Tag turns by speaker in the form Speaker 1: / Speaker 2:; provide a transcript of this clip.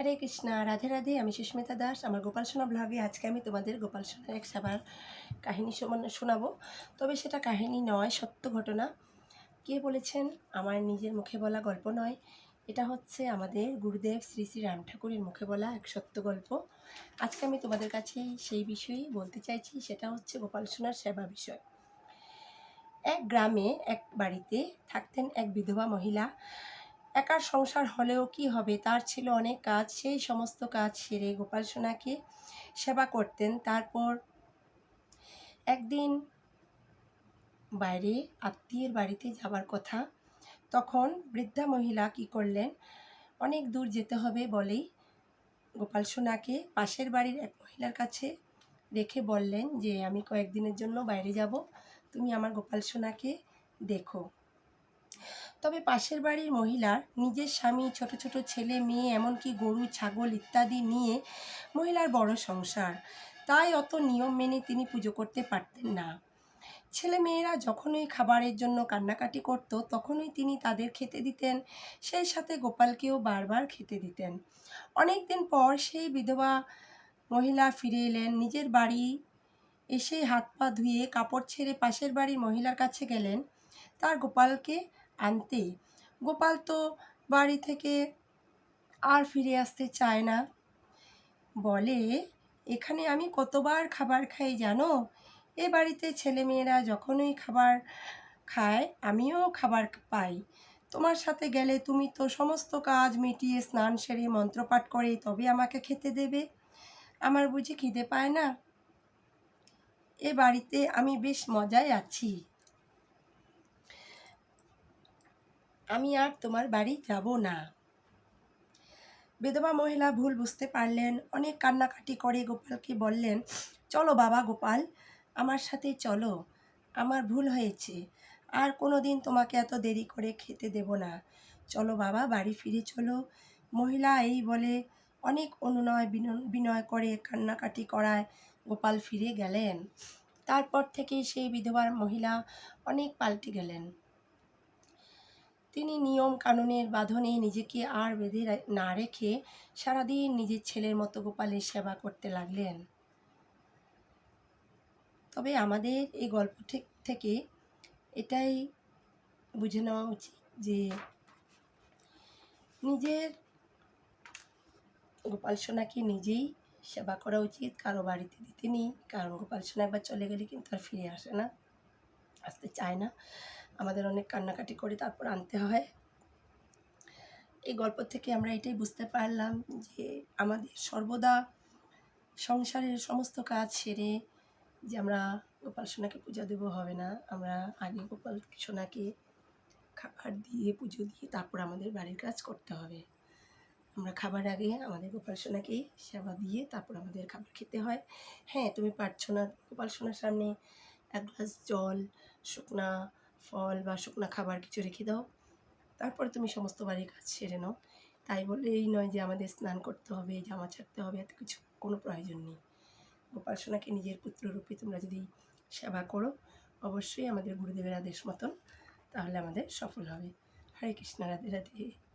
Speaker 1: হরে কৃষ্ণা, রাধে রাধে। আমি সুস্মিতা দাস। আমার গোপাল সোনা ব্লগে আজকে আমি তোমাদের গোপাল সোনার এক সেবার কাহিনী শোনাবো। তবে সেটা কাহিনী নয়, সত্য ঘটনা। কে বলেছেন? আমার নিজের মুখে বলা গল্প নয়। এটা হচ্ছে আমাদের গুরুদেব শ্রী শ্রী রাম ঠাকুরের মুখে বলা এক সত্য গল্প। আজকে আমি তোমাদের কাছে সেই বিষয়েই বলতে চাইছি, সেটা হচ্ছে গোপাল সোনার সেবা বিষয়। এক গ্রামে এক বাড়িতে থাকতেন এক বিধবা মহিলা। একার সংসার হলেও কি হবে? তার ছিল অনেক কাজ। সেই সমস্ত কাজ সেরে গোপাল সোনাকে সেবা করতেন। তারপর একদিন বাইরে, আত্মীয়ের বাড়িতে যাবার কথা। তখন বৃদ্ধা মহিলা কি করলেন? অনেক দূর যেতে হবে বলেই গোপাল সোনাকে পাশের বাড়ির এক মহিলার কাছে রেখে বললেন যে, আমি কয়েকদিনের জন্য বাইরে যাব। তুমি আমার গোপাল সোনাকে দেখো। তবে পাশের বাড়ির মহিলার, নিজের স্বামী, ছোট ছোট ছেলে, মেয়ে, এমনকি গরু, ছাগল ইত্যাদি নিয়ে মহিলার বড় সংসার। তাই অত নিয়ম মেনে তিনি পুজো করতে পারতেন না। ছেলে মেয়েরা যখনই খাবারের জন্য কান্নাকাটি করত, তখনই তিনি তাদের খেতে দিতেন, সেই সাথে গোপালকেও বারবার খেতে দিতেন। অনেক দিন পর সেই বিধবা মহিলা ফিরে এলেন, নিজের বাড়ি এসে হাত পা ধুয়ে কাপড় ছেড়ে পাশের বাড়ির মহিলার কাছে গেলেন। তার গোপালকে আনতে গোপাল তো বাড়ি থেকে আর ফিরে আসতে চায় না। বলে, এখানে আমি কতবার খাবার খাই জানো? এ বাড়িতে ছেলেমেয়েরা যখনই খাবার খায়, আমিও খাবার পাই। তোমার সাথে গেলে তুমি তো সমস্ত কাজ মিটিয়ে স্নান সেরে মন্ত্রপাঠ করে তবে আমাকে খেতে দেবে। আমার বুঝি খিদে পায় না? এ বাড়িতে আমি বেশ মজায় আছি। আমি আর তোমার বাড়ি যাব না। বিধবা মহিলা ভুল বুঝতে পারলেন, অনেক কান্নাকাটি করে গোপালকে বললেন, চলো বাবা গোপাল, আমার সাথে চলো, আমার ভুল হয়েছে, আর কোনো দিন তোমাকে এত দেরি করে খেতে দেব না। চলো বাবা, বাড়ি ফিরে চলো। মহিলা এই বলে অনেক অনুনয় বিন- বিনয় করে কান্নাকাটি করায় গোপাল ফিরে গেলেন। তারপর থেকে সেই বিধবার মহিলা অনেক পাল্টে গেলেন। তিনি নিয়ম কানুনের বাঁধনে নিজেকে আর বেঁধে না রেখে সারাদিন নিজের ছেলের মতো গোপালের সেবা করতে লাগলেন। তবে আমাদের এই গল্প থেকে এটাই বুঝে নেওয়া উচিত যে নিজের গোপাল সোনাকে নিজেই সেবা করা উচিত, কারও বাড়িতে দিতে নেই, কারণ গোপাল সোনা একবার চলে গেলে কিন্তু আর ফিরে আসে না, আসতে চায় না। আমাদের অনেক কান্নাকাটি করে তারপর আনতে হয়। এই গল্প থেকে আমরা এটাই বুঝতে পারলাম যে আমাদের সর্বদা সংসারের সমস্ত কাজ সেরে যে আমরা গোপাল সোনাকে পূজা দেব হবে না। আমরা আগে গোপাল সোনাকে খাবার দিয়ে পুজো দিয়ে তারপর আমাদের বাড়ির কাজ করতে হবে। আমরা খাবার আগে আমাদের গোপাল সোনাকে সেবা দিয়ে তারপর আমাদের খাবার খেতে হয়। হ্যাঁ তুমি পারছ না গোপাল সোনার সামনে এক গ্লাস জল, শুকনা ফল বা শুকনা খাবার কিছু রেখে দাও। তারপরে তুমি সমস্ত বাড়ির কাজ সেরে নাও। তাই বলে এই নয় যে আমাদের স্নান করতে হবে, জামা ছাড়তে হবে, এত কিছু কোনো প্রয়োজন নেই। গোপাল সোনাকে নিজের পুত্ররূপে তোমরা যদি সেবা করো, অবশ্যই আমাদের গুরুদেবের আদেশ মতন তাহলে আমাদের সফল হবে। হরে কৃষ্ণ, রাধে রাধে।